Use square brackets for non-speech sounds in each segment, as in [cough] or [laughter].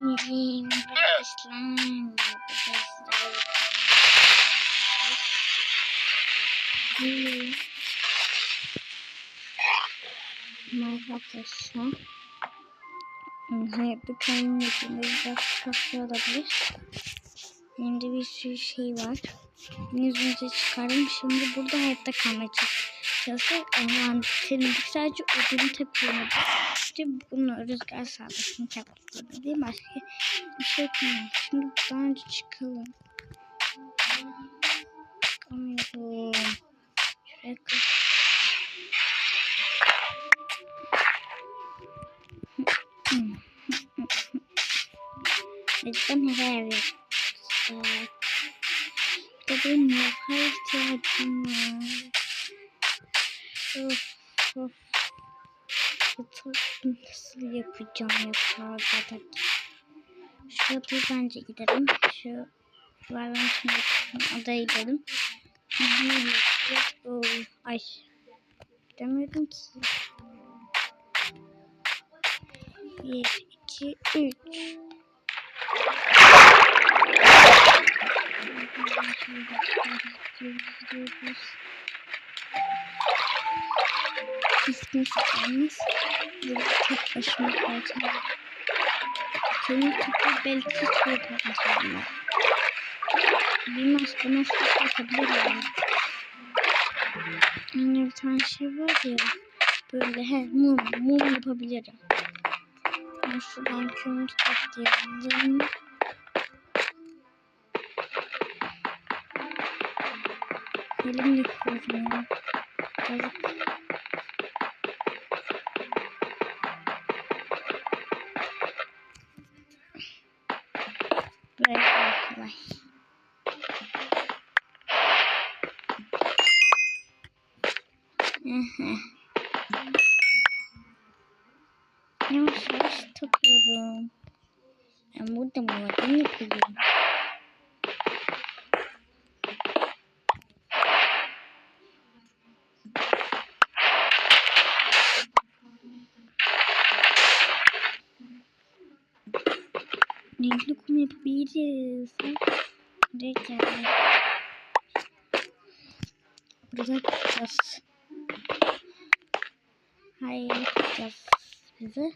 Merhaba arkadaşlar. Hayatta kalbim içinde biraz kasıyor olabilir. Elimde bir sürü şey var. Yüzünüze çıkardım. Şimdi burada hayatta kalmaya çalışıyor. Envanterimde sadece odun tepkiyorum. İşte bunu rüzgar sağlasın çakmakla değil Başka bir şey yapmıyorum. Şimdi buradan çıkalım. Çıkamıyorum. Şuraya. Neden her yer Benim yapar ihtiyacım nasıl yapacağım yapağı zaten. Şu adaya bence gidelim. Şu varlığın içinde adaya gidelim. Ay. Gidemiyorum ki. Bir, iki, üç. Keskin sıkılmış. Böyle tek başıma kalacağım. Senin tutup belki hiç yapacağım. Bilmez bu nasıl yapabilir yani. Hani bir tane şey var ya. Böyle he mum, mum yapabilirim. Ben şuradan kömür toplayalım. Elim yıkıyorum ya. Yazık. Renk yani. Burada yapacağız. Hayır yapacağız bize.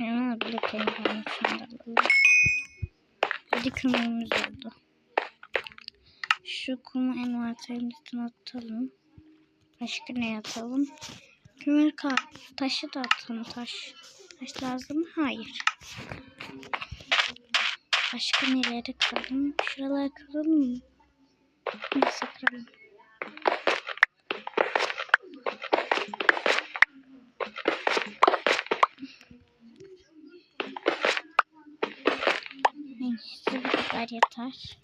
Ama bir dakika yapalım şunları. Hadi kımığımız oldu. Şu kumu envanterimizden atalım. Başka ne atalım? Kömür. Taşı da atalım. Taş. Taş lazım mı? Hayır. Başka nerelere kıralım? Şuralara kıralım mı? Nasıl kıralım? Neyse bu kadar yeter.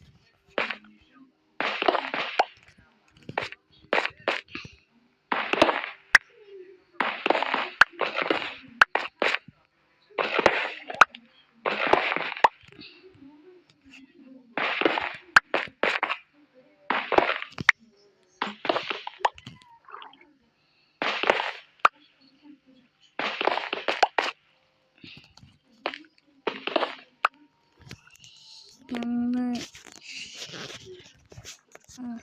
Yanlış. Ha.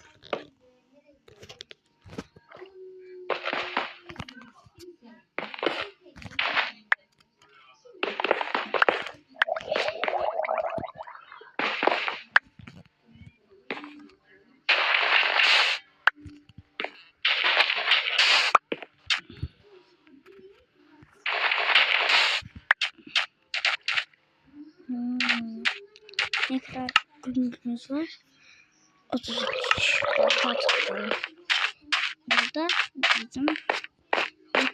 Hmm. Ne kadar günümüz var? 33. Kaç tutalım. Burada bizim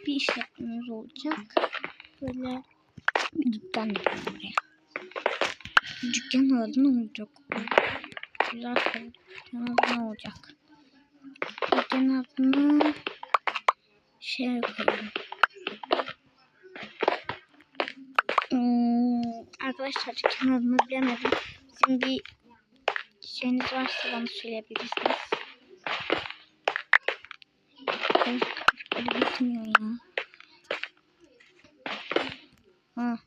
bir işletmemiz olacak. Böyle bir dükkan yapalım buraya. Dükkan adı ne olacak? Güzel. Dükkan adı ne olacak? Dükkan adını şey koyalım. Hmm, arkadaşlar dükkan adını bilemedim. Sizin bir şeyiniz varsa bana söyleyebilirsiniz. Böyle bitmiyor ya. Ha.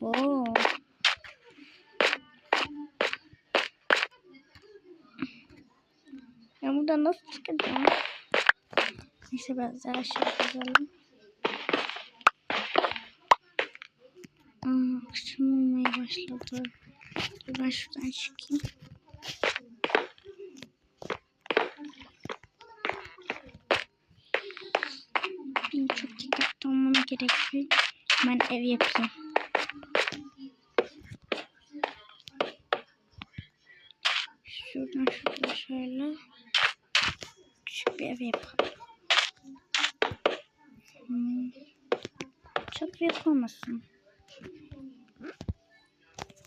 Oo. Ya buradan nasıl çıkacağım? Neyse biraz daha şey yazalım. Aa, akşam olmaya başladı. Dur ben şuradan çıkayım. Çok dikkatli olmam gerekiyor. Ben ev yapayım. Şuradan şuraya şöyle küçük bir ev yapalım. Hmm. Çok büyük olmasın.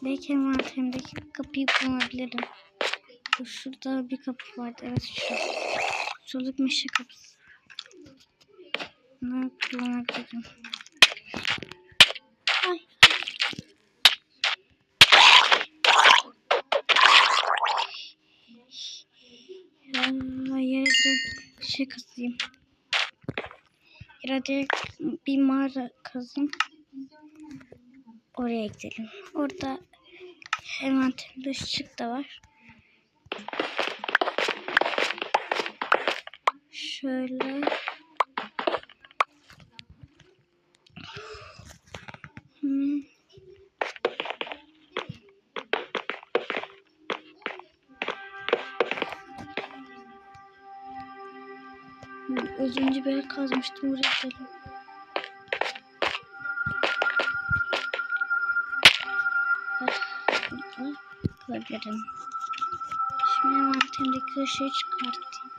Belki envanterimdeki kapıyı kullanabilirim. Şurada bir kapı vardı. Evet şu. Soluk meşe kapısı. Bunu kullanabilirim. Ay. Allah yere de şey kazayım. Yere bir mağara kazayım. Oraya gidelim. Orada envanterimde ışık da var. Şöyle. Hmm. Az önce yer kazmıştım oraya gidelim. Burada kalabilirim. Şimdi envanterimdeki ışığı çıkartayım.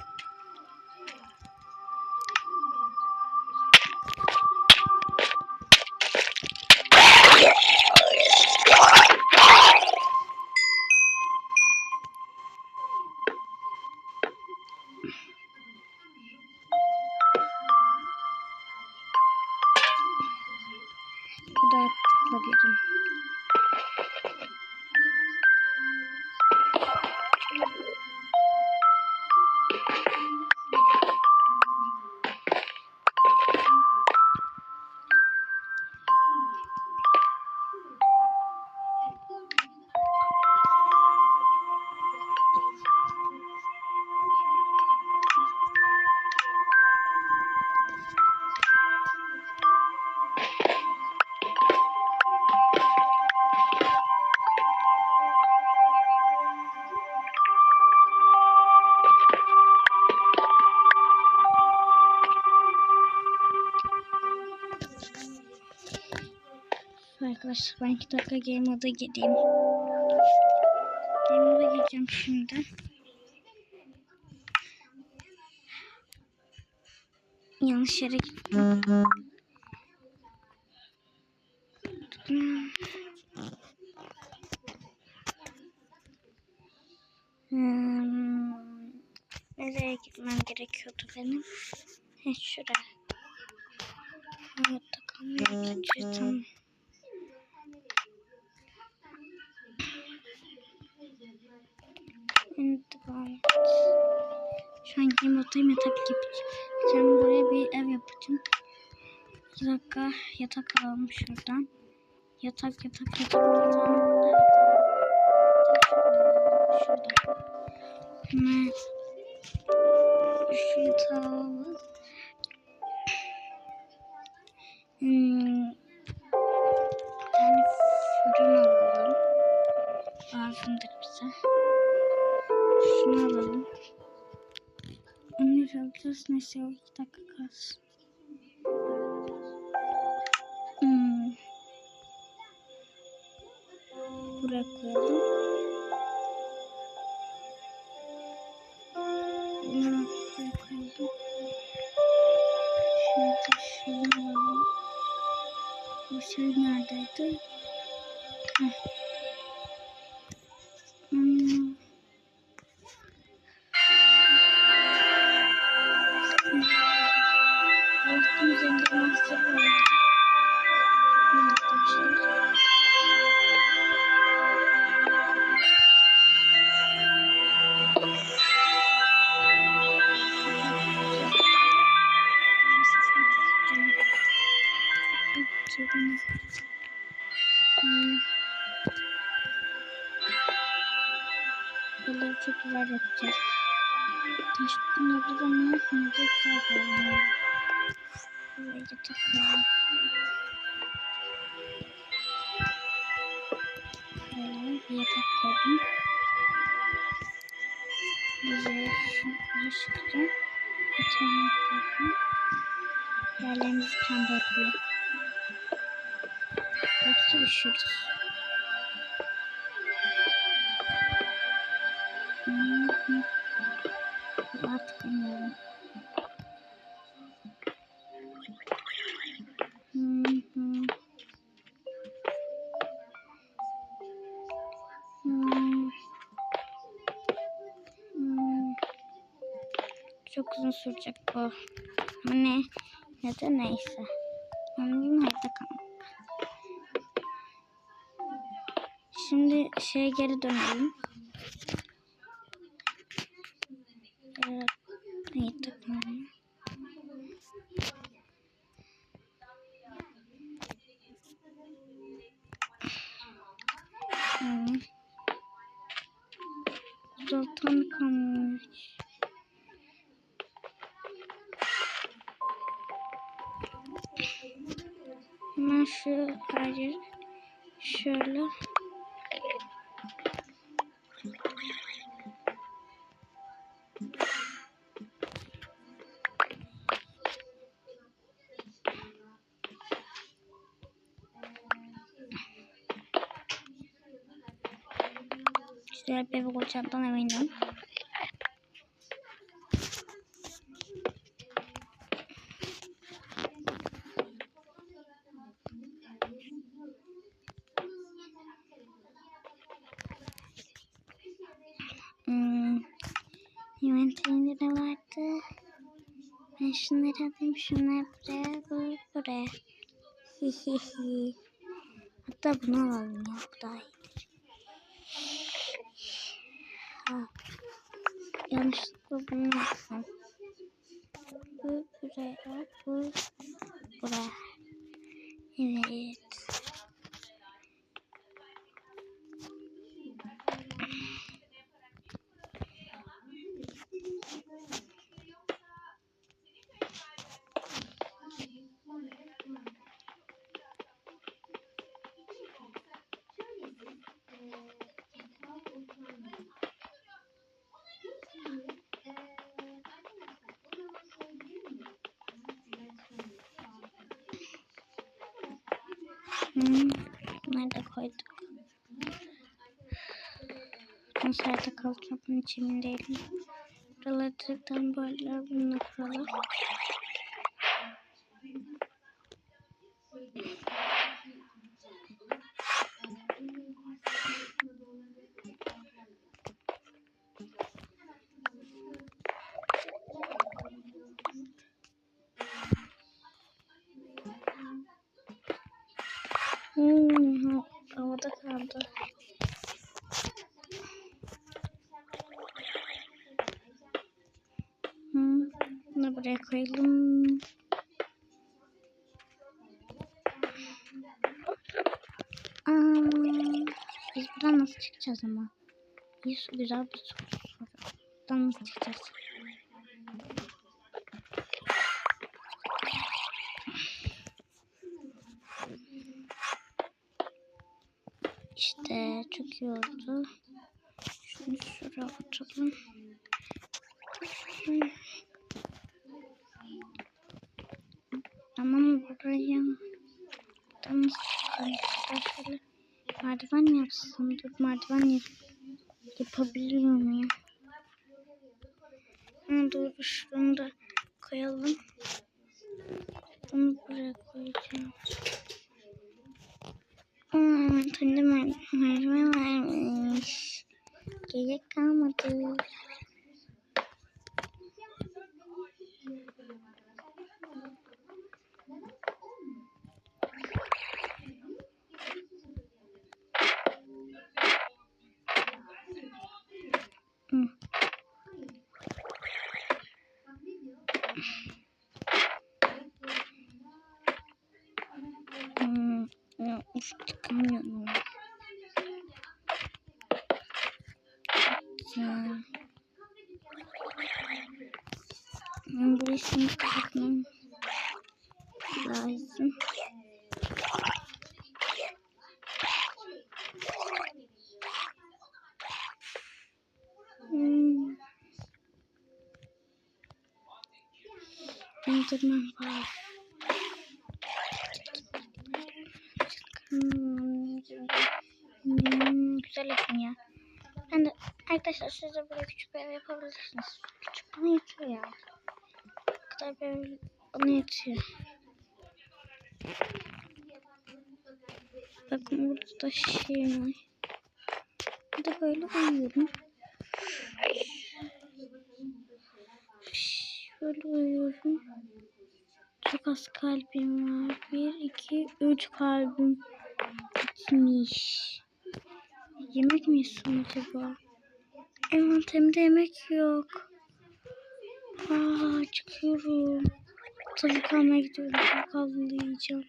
Arkadaşlar ben 2 dakika game moda gireyim. Game moda gireceğim şimdi. Yanlış yere gittim. Şu an game moddayım yatak yapacağım. Buraya bir ev yapacağım. Bir dakika yatak alalım şuradan. Yatak yatak yatak. Şurada. Şurada. Hemen şu yatağı alalım. Onu alacağız. Neyse o iki dakika kalsın. Hmm. Buraya koyalım. Bunu buraya koyalım. Şimdi Böyle bir yatak koydum. Güzel şunu sıkacağım. Yatağımı koydum. Yerlerimizi pembe yapıyor. Yoksa üşürüz. Artık bilmiyorum. Sürecek bu. Ama ne? Ya da neyse. Anlayayım hayatta kalmak. Şimdi şeye geri dönelim. Evet. Takmalıyım? Hmm. Zoltan kalmış. Hemen şu hayır şöyle güzel bir ev olacağından eminim. Hmm. Inventörümde ne vardı? Ben şunları alayım. Şunları buraya, bu buraya. Hihihi. [laughs] Hatta bunu alalım ya. Bu daha iyidir. Yanlışlıkla bunu yapsam. Bu buraya, bu buraya. Evet. Hmm. Nerede koyduk? Nasıl yerde kalacak bunun hiç emin değilim. Buraları böyle bununla kuralım. Buraya koyalım. Aa, biz buradan nasıl çıkacağız ama? Su güzel bir soru. Buradan nasıl çıkacağız? İşte çok iyi oldu. Şunu şuraya atalım. Şunu- Ama buraya tam şöyle merdiven yapsam dur merdiven yap yapabiliyor muyum? Ha, doğru şunu da koyalım. Bunu buraya koyacağım. Hmm, kendi mer merdiven varmış. Gerek kalmadı. Hmm. Hmm, Of tıkamıyorum. Güzel. Ben burayı şimdi kapatmam lazım. Hmm. Enderman var. Hmm, güzel yapın ya. Ben de arkadaşlar siz de böyle küçük bir ev yapabilirsiniz. Küçük bana yetiyor ya. Bu kadar bir ev bana yetiyor. Bakın burada da şey var. Bir de böyle uyuyorum. Şöyle uyuyorum. Çok az kalbim var. Bir, iki, üç kalbim gitmiş. Yemek mi yesem acaba? Envanterimde yemek yok. Aa, çıkıyorum. Tavuk almaya gidiyorum. Tavuk avlayacağım.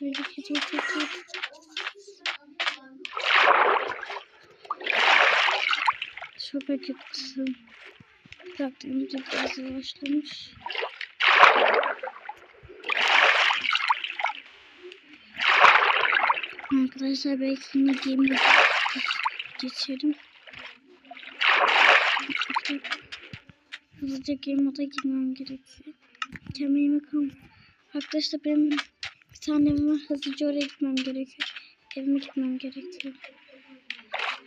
Böyle gidiyor, gidiyor. Çok acıktım. Kalktığımda biraz yavaşlamış. Arkadaşlar belki yine game geçerim. Hızlıca game moda girmem gerekiyor. Kemerimi kalm. Arkadaşlar benim bir tane evim var. Hızlıca oraya gitmem gerekiyor. Evime gitmem gerekiyor.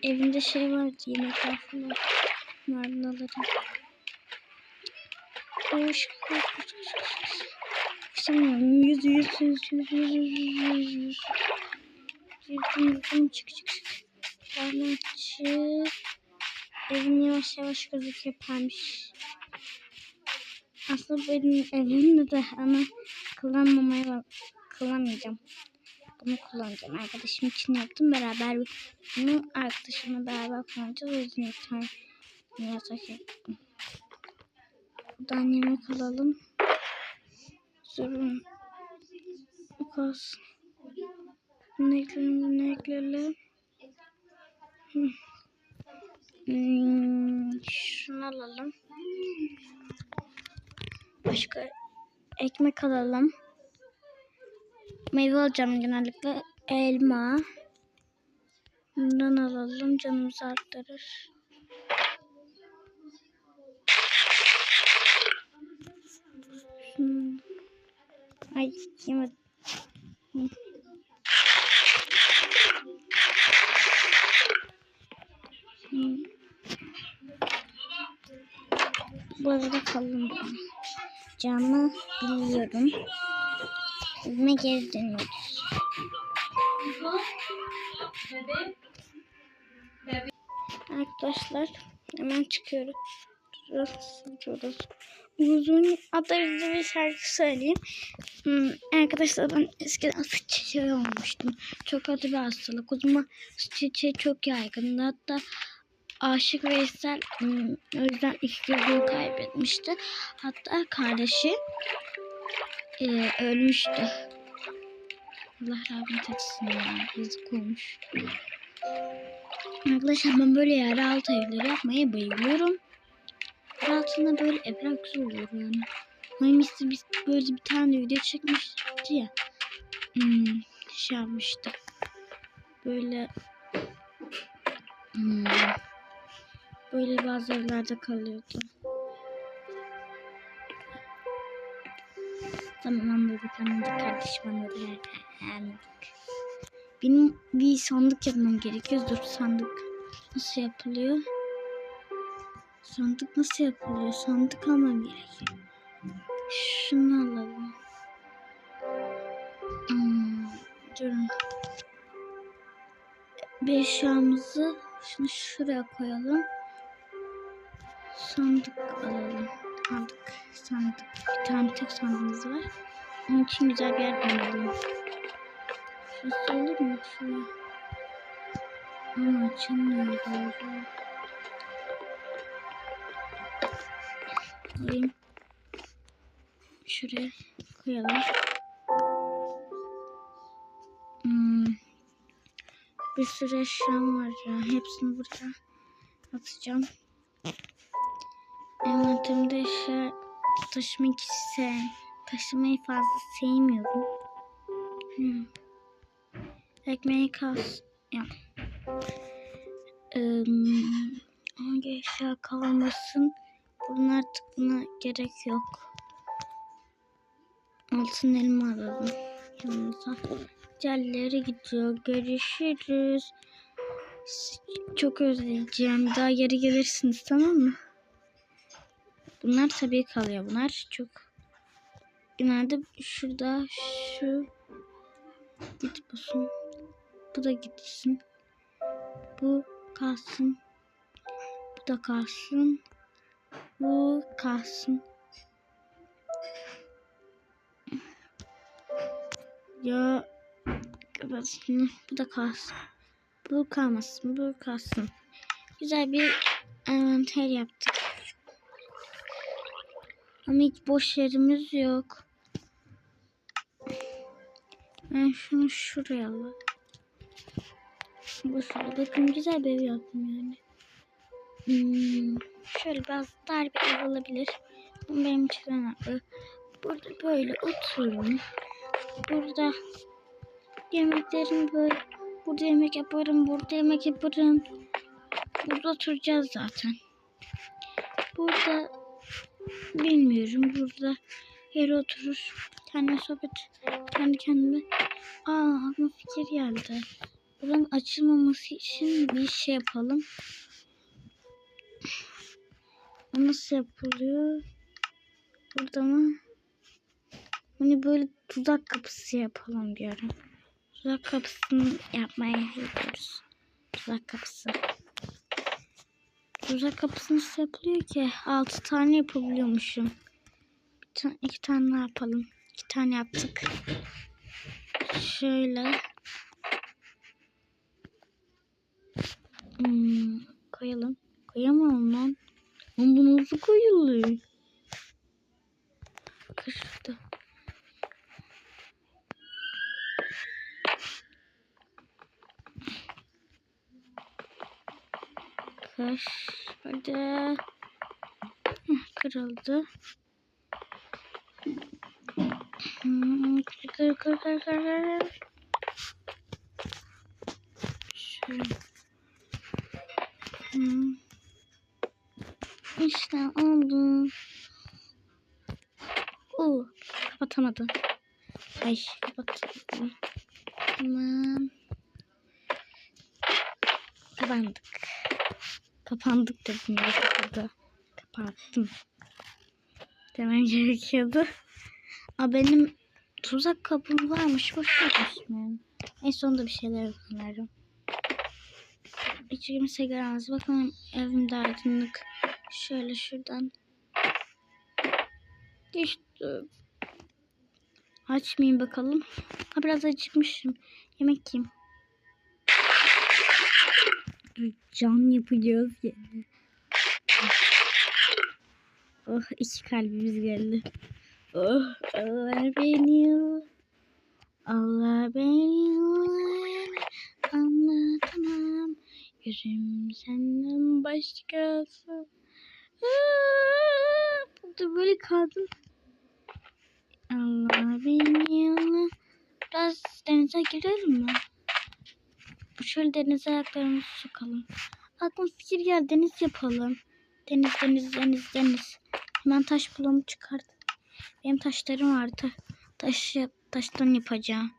Evinde şey vardı yemekler falan. Bunlardan alırım. Koş koş. Sanmıyorum. Yüz yüz yüz yüz yüz yüz yüz yüz. Yüzdüm yüzdüm çık çık çık. Bana çık. Evim yavaş yavaş gözük yaparmış. Aslında benim evimde de ama kullanmamaya bak. Kullanmayacağım. Bunu kullanacağım. Arkadaşım için yaptım. Beraber bunu arkadaşımla beraber kullanacağız. O yüzden tane yatak yaptım. Buradan yemek alalım. Sorun. Kas. Bunu ekleyelim, bunu ekleyelim. Hmm, şunu alalım. Başka ekmek alalım. Meyve alacağım genellikle. Elma. Bundan alalım. Canımızı arttırır. Hmm. Ay yemedim. Hmm. Hmm. Bu arada kalın Camı biliyorum. Evime geri dönüyoruz. Arkadaşlar hemen çıkıyoruz. Çıkıyoruz. Uzun adlarında bir şarkı söyleyeyim. Hmm, arkadaşlar ben eskiden süt çiçeği olmuştum. Çok kötü bir hastalık. O zaman süt çiçeği çok yaygındı. Hatta Aşık Veysel hmm, o yüzden ilk gözünü kaybetmişti. Hatta kardeşi e, ölmüştü. Allah rahmet etsin ya. Yazık olmuş. Arkadaşlar ben böyle yeraltı evleri yapmaya bayılıyorum. Yer altında böyle evler güzel oluyor yani. Hangisi biz böyle bir tane video çekmişti ya. Hmm, şey yapmıştı. Böyle hmm, böyle bazı evlerde kalıyordu. Tamam anladık anladık kardeşim anladık. Benim bir sandık yapmam gerekiyor. Dur sandık nasıl yapılıyor? Sandık nasıl yapılıyor? Sandık almam gerekiyor. Şunu alalım. Hmm, durun. Bir eşyamızı şunu şuraya koyalım. Sandık alalım. Aldık sandık. Bir tane tek sandığımız var. Onun için güzel bir yer bulmalıyım. Şurası olur mu? Şuraya. Ama açılmıyor. Alayım. Şuraya koyalım. Hmm. Bir sürü eşyam var ya. Hepsini burada atacağım. Envanterimde eşya taşımak ise taşımayı fazla sevmiyorum. Hmm. Ekmeği kas. Ya. Ee, hangi eşya kalmasın? Bunun artık buna gerek yok. Altın elma alalım yanımıza. Diğerleri gidiyor. Görüşürüz. Çok özleyeceğim. Daha geri gelirsiniz tamam mı? Bunlar tabii kalıyor. Bunlar çok. Genelde şurada şu git bulsun. Bu da gitsin. Bu kalsın. Bu da kalsın. Bu kalsın. Ya kalsın. Bu da kalsın. Bu kalmasın. Bu kalsın. Güzel bir envanter yaptık. Ama hiç boş yerimiz yok. Ben şunu şuraya alayım. Bu. Bakın güzel bir ev yaptım yani. Hmm, şöyle biraz dar bir ev olabilir. Ama benim için önemli. Burada böyle otururum. Burada yemeklerim böyle. Burada yemek yaparım. Burada yemek yaparım. Burada oturacağız zaten. Burada bilmiyorum. Burada yere oturur. Kendi sohbet. Kendi kendime. Aa aklıma fikir geldi. Buranın açılmaması için bir şey yapalım. O nasıl yapılıyor? Burada mı? Hani böyle tuzak kapısı yapalım diyorum. Tuzak kapısını yapmaya gidiyoruz. Tuzak kapısı. Tuzak kapısı nasıl yapılıyor ki? Altı tane yapabiliyormuşum. Bir tane, iki tane ne yapalım? İki tane yaptık. Şöyle. Hmm, koyalım. Koyamam lan. Lan bu nasıl koyuluyor? Kıştı. Kaş. Hadi. Kırıldı. Hmm, kır kır kır kır kır. Hmm. İşte oldu. Oo, kapatamadım. Ay, kapattım. Tamam. Kapandık. Kapandık dedim ya burada. Kapattım. Demem gerekiyordu. Aa, benim tuzak kapım varmış. Boş yani. En sonunda bir şeyler yaparım. İçerime sigaranız. Bakın evimde aydınlık. Şöyle şuradan. İşte. Açmayayım bakalım. Ha biraz acıkmışım. Yemek yiyeyim. Can yapacağız yani. Oh iki kalbimiz geldi. Oh Allah beni Allah beni anlatamam. Gözüm senden başkası. Aa, Burada böyle kaldım. Allah beni Allah. Biraz denize girelim mi? Şöyle denize ayaklarımızı sokalım. Aklıma fikir geldi. Deniz yapalım. Deniz, deniz, deniz, deniz. Hemen taş bulumu çıkart. Benim taşlarım vardı. Taş, taştan yapacağım.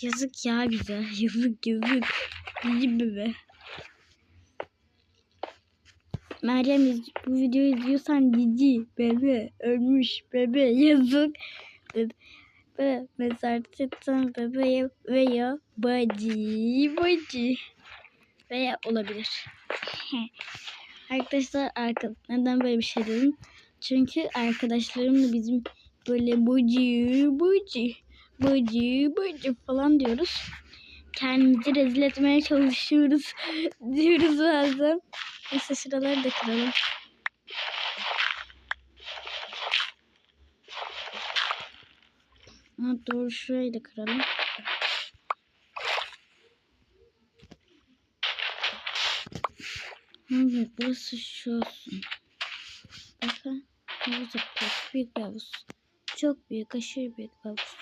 Yazık ya bize. [laughs] Yazık yazık. Cici bebe. Meryem bu videoyu izliyorsan cici bebe ölmüş bebe [laughs] yazık. Be- Be mezarlıktan bebeğe veya bacı bacı veya olabilir. [laughs] Arkadaşlar arka, neden böyle bir şey dedim? Çünkü arkadaşlarımla bizim böyle bacı bacı bacı bacı falan diyoruz. Kendimizi rezil etmeye çalışıyoruz [laughs] diyoruz bazen. Neyse şuraları da kıralım. Ha, doğru şurayı da kıralım. Evet burası şu olsun. Bakın havuz yapacağız. Büyük bir havuz. Çok büyük aşırı büyük bir havuz.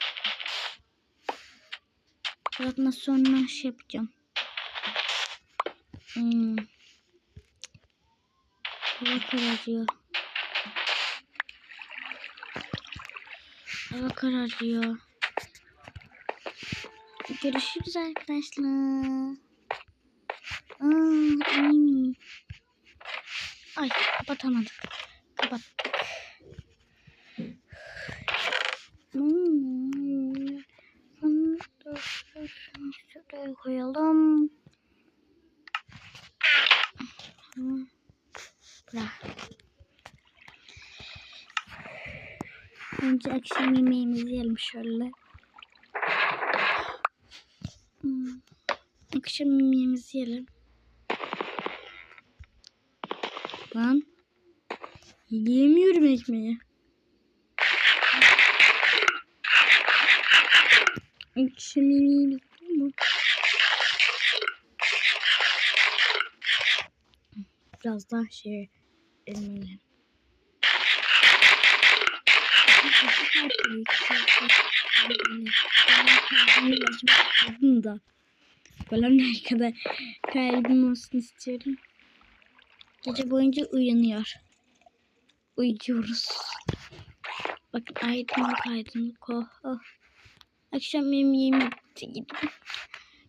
Zaten sonra şey yapacağım. Hmm. Hava kararıyor. Hava kararıyor. Görüşürüz arkadaşlar. Aa, ay. Ay kapatamadık. Kapattık. Hmm. Hmm, Şuraya koyalım. Hmm. Önce akşam yemeğimizi yiyelim şöyle. Hmm. Akşam yemeğimizi yiyelim. Lan. Yiyemiyorum ekmeği. Akşam yemeğimiz bu mu? Biraz daha şey elmeyelim. da. Böyle kadar kalbim olsun istiyorum. Gece boyunca uyanıyor. Uyuyoruz. Bakın aydınlık aydınlık oh, oh. Akşam yemeğimi bitti gidip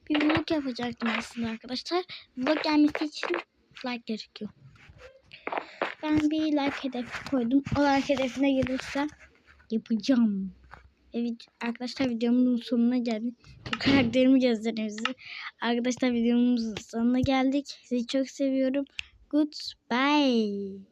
bir vlog yapacaktım aslında arkadaşlar. Vlog gelmesi için like gerekiyor. Ben bir like hedefi koydum. O like hedefine gelirse yapacağım. Evet arkadaşlar videomun sonuna geldik. Bu karakterimi göstereyim. Arkadaşlar videomuzun sonuna geldik. Sizi çok seviyorum. Goodbye.